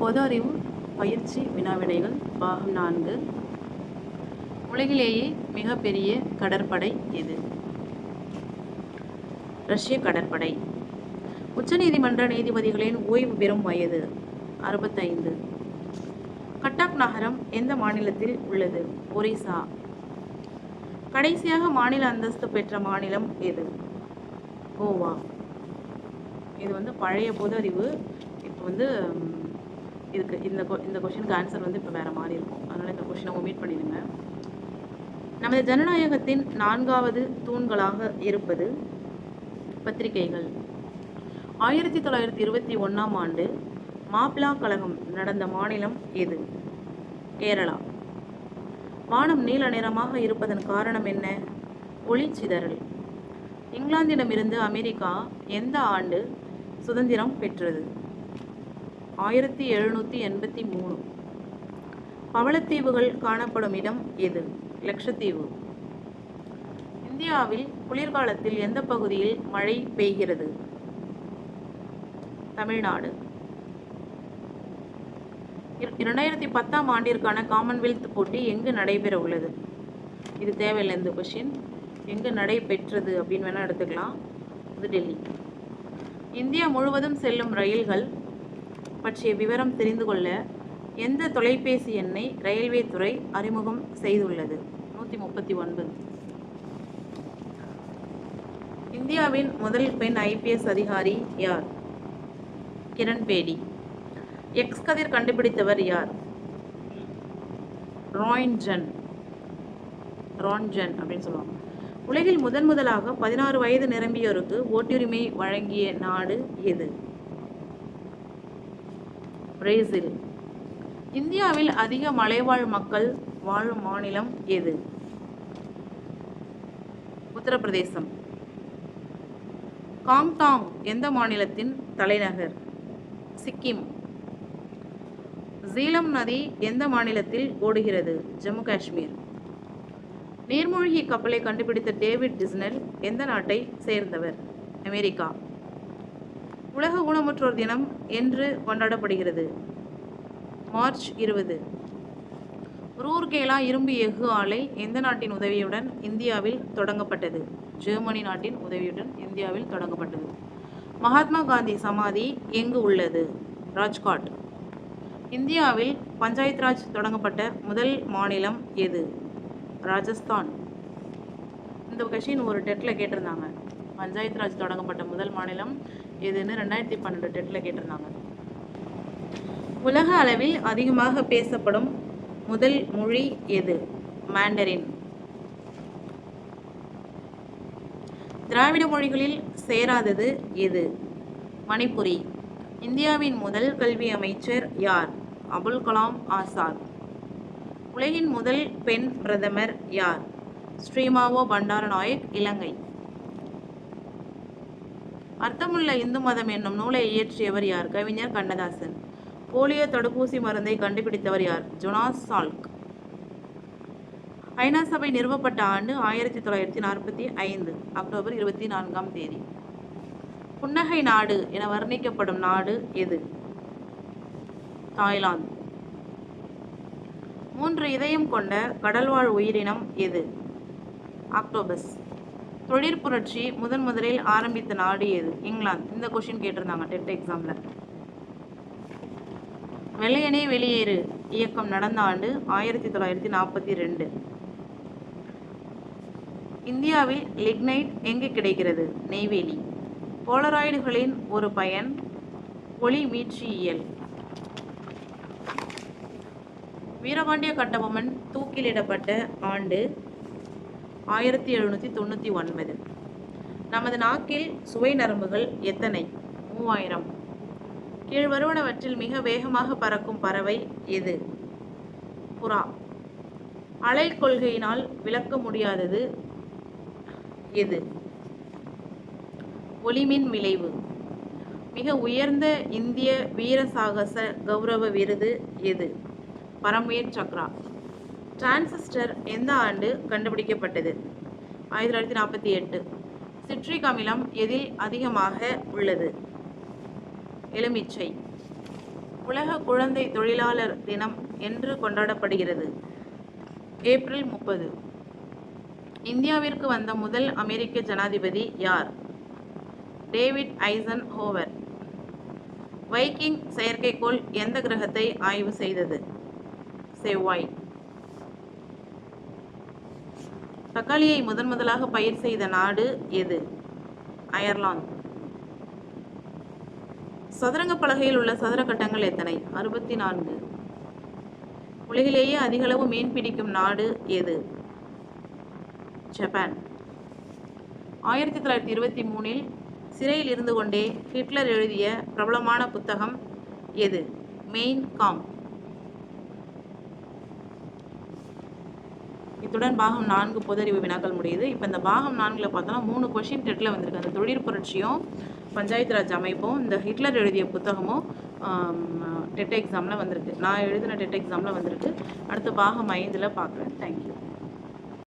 பொது அறிவு பயிற்சி வினாவிடைகள் பாகம் நான்கு. உலகிலேயே மிகப்பெரிய கடற்படை எது? ரஷ்ய கடற்படை. உச்சநீதிமன்ற நீதிபதிகளின் ஓய்வு பெறும் வயது அறுபத்தைந்து. கட்டாக் நகரம் எந்த மாநிலத்தில் உள்ளது? ஒரிசா. கடைசியாக மாநில அந்தஸ்து பெற்ற மாநிலம் எது? கோவா. இது வந்து பழைய பொது அறிவு. இப்போ வந்து இதுக்கு இந்த கொ- இந்த கொஷனுக்கு ஆன்சர் வந்து இப்போ வேறு மாதிரி இருக்கும். அதனால் இந்த கொஷினை ஒமிட் பண்ணிடுங்க. நமது ஜனநாயகத்தின் நான்காவது தூண்களாக இருப்பது பத்திரிகைகள். ஆயிரத்தி தொள்ளாயிரத்தி இருபத்தி ஒன்றாம் ஆண்டு மாப்ளா கழகம் நடந்த மாநிலம் எது? கேரளா. வானம் நீல நிறமாக இருப்பதன் காரணம் என்ன? ஒளிச்சிதறல் இங்கிலாந்திடமிருந்து அமெரிக்கா எந்த ஆண்டு சுதந்திரம் பெற்றது? ஆயிரத்தி எழுநூற்றி எண்பத்தி மூணு. பவளத்தீவுகள் காணப்படும் இடம் எது? லட்சத்தீவு. இந்தியாவில் குளிர்காலத்தில் எந்த பகுதியில் மழை பெய்கிறது? தமிழ்நாடு. இர- இரண்டாயிரத்தி பத்தாம் ஆண்டிற்கான காமன்வெல்த் போட்டி எங்கு நடைபெற உள்ளது இது தேவையில்லை இந்த கொஷின் எங்கு நடைபெற்றது அப்படின்னு வேணால் எடுத்துக்கலாம். இது டெல்லி இந்தியா முழுவதும் செல்லும் ரயில்கள் பற்றிய விவரம் தெரிந்து கொள்ள எந்த தொலைபேசி எண்ணை ரயில்வே துறை அறிமுகம் செய்துள்ளது? நூற்றி முப்பத்தி ஒன்பது. இந்தியாவின் முதல் பெண் ஐபிஎஸ் அதிகாரி யார்? கிரண் பேடி எக்ஸ் கதிர் கண்டுபிடித்தவர் யார்? ராயின்ஜன் ரான்ஜன் அப்படின்னு சொல்லுவாங்க. உலகில் முதன் முதலாக பதினாறு வயது நிரம்பியோருக்கு ஓட்டுரிமை வழங்கிய நாடு எது? பிரேசில். இந்தியாவில் அதிக மலைவாழ் மக்கள் வாழும் மாநிலம் எது? உத்தரப்பிரதேசம். காங்டாங் எந்த மாநிலத்தின் தலைநகர்? சிக்கிம். சீலம் நதி எந்த மாநிலத்தில் ஓடுகிறது? ஜம்மு காஷ்மீர். நீர்மூழ்கி கப்பலை கண்டுபிடித்த டேவிட் டிஸ்னல் எந்த நாட்டை சேர்ந்தவர்? அமெரிக்கா. உலக ஊனமுற்றோர் தினம் என்று கொண்டாடப்படுகிறது. மார்ச் இருபது. ரூர்கேலா இரும்பு எஃகு ஆலை எந்த நாட்டின் உதவியுடன் இந்தியாவில் தொடங்கப்பட்டது? ஜெர்மனி நாட்டின் உதவியுடன் இந்தியாவில் தொடங்கப்பட்டது. மகாத்மா காந்தி சமாதி எங்கு உள்ளது? ராஜ்காட். இந்தியாவில் பஞ்சாயத் ராஜ் தொடங்கப்பட்ட முதல் மாநிலம் எது? ராஜஸ்தான். இந்த கொஷின் ஒரு டெட்டில் கேட்டிருந்தாங்க. பஞ்சாயத் ராஜ் தொடங்கப்பட்ட முதல் மாநிலம் எதுன்னு ரெண்டாயிரத்தி பன்னெண்டு டெட்டில் கேட்டிருந்தாங்க. உலக அளவில் அதிகமாக பேசப்படும் முதல் மொழி எது? மாண்டரின். திராவிட மொழிகளில் சேராதது எது? மணிப்புரி. இந்தியாவின் முதல் கல்வி அமைச்சர் யார்? அபுல் கலாம் ஆசாத். உலகின் முதல் பெண் பிரதமர் யார்? ஸ்ரீமாவோ பண்டாரநாயக் இலங்கை. அர்த்தமுள்ள இந்து மதம் என்னும் நூலை இயற்றியவர் யார்? கவிஞர் கண்ணதாசன். போலியோ தடுப்பூசி மருந்தை கண்டுபிடித்தவர் யார்? Jonas Salk. ஐநா சபை நிறுவப்பட்ட ஆண்டு ஆயிரத்தி தொள்ளாயிரத்தி நாற்பத்தி ஐந்து அக்டோபர் இருபத்தி நான்காம் தேதி. புன்னகை நாடு என வர்ணிக்கப்படும் நாடு எது? தாய்லாந்து. மூன்று இதயம் கொண்ட கடல்வாழ் உயிரினம் எது? ஆக்டோபஸ். தொழிற்புரட்சி முதன் முதலில் ஆரம்பித்த நாடு எது? இங்கிலாந்து. இந்த கொஷின் கேட்டிருந்தாங்க டெட் எக்ஸாமில் வெள்ளையனே வெளியேறு இயக்கம் நடந்த ஆண்டு ஆயிரத்தி தொள்ளாயிரத்தி நாற்பத்தி ரெண்டு. இந்தியாவில் லிக்னைட் எங்கு கிடைக்கிறது? நெய்வேலி. போலராய்டுகளின் ஒரு பயன் ஒளி மீட்சியியல். வீரபாண்டிய கட்டபொம்மன் தூக்கிலிடப்பட்ட ஆண்டு ஆயிரத்தி எழுநூற்றி தொண்ணூற்றி ஒன்பது. நமது நாக்கில் சுவை நரம்புகள் எத்தனை? மூவாயிரம். கீழ்வருவனவற்றில் மிக வேகமாக பறக்கும் பறவை எது? புறா. அலை கொள்கையினால் விளக்க முடியாதது எது? ஒளிமின் விளைவு. மிக உயர்ந்த இந்திய வீர சாகச கௌரவ விருது எது? பரம்வீர் சக்ரா. டிரான்சிஸ்டர் எந்த ஆண்டு கண்டுபிடிக்கப்பட்டது? ஆயிரத்தி தொள்ளாயிரத்தி நாற்பத்தி எட்டு. சிட்ரிக் அமிலம் எதில் அதிகமாக உள்ளது? எலுமிச்சை. உலக குழந்தை தொழிலாளர் தினம் என்று கொண்டாடப்படுகிறது. ஏப்ரல் முப்பது. இந்தியாவிற்கு வந்த முதல் அமெரிக்க ஜனாதிபதி யார்? டேவிட் ஐசன் ஹோவர் வைக்கிங் செயற்கைக்கோள் எந்த கிரகத்தை ஆய்வு செய்தது? செவ்வாய். தக்காளியை முதன் முதலாக பயிர் செய்த நாடு எது? அயர்லாந்து. சதுரங்க பலகையில் உள்ள சதுர கட்டங்கள் எத்தனை? அறுபத்தி நான்கு உலகிலேயே அதிகளவு மீன் பிடிக்கும் நாடு எது? ஜப்பான். ஆயிரத்தி தொள்ளாயிரத்தி இருபத்தி மூணில் சிறையில் இருந்து கொண்டே ஹிட்லர் எழுதிய பிரபலமான புத்தகம் எது? Mein Kampf. இத்துடன் பாகம் நான்கு பொதறிவு வினாக்கள் முடியுது. இப்போ இந்த பாகம் நான்கில் பார்த்தோன்னா மூணு கொஷின் டெட்டில் வந்திருக்கு. அந்த தொழிற் புரட்சியும் பஞ்சாயத்து ராஜ் அமைப்பும் இந்த ஹிட்லர் எழுதிய புத்தகமும் டெட் எக்ஸாமில் வந்திருக்கு. நான் எழுதின டெட் எக்ஸாமில் வந்திருக்கு. அடுத்த பாகம் ஐந்தில் பார்க்குறேன். தேங்க்யூ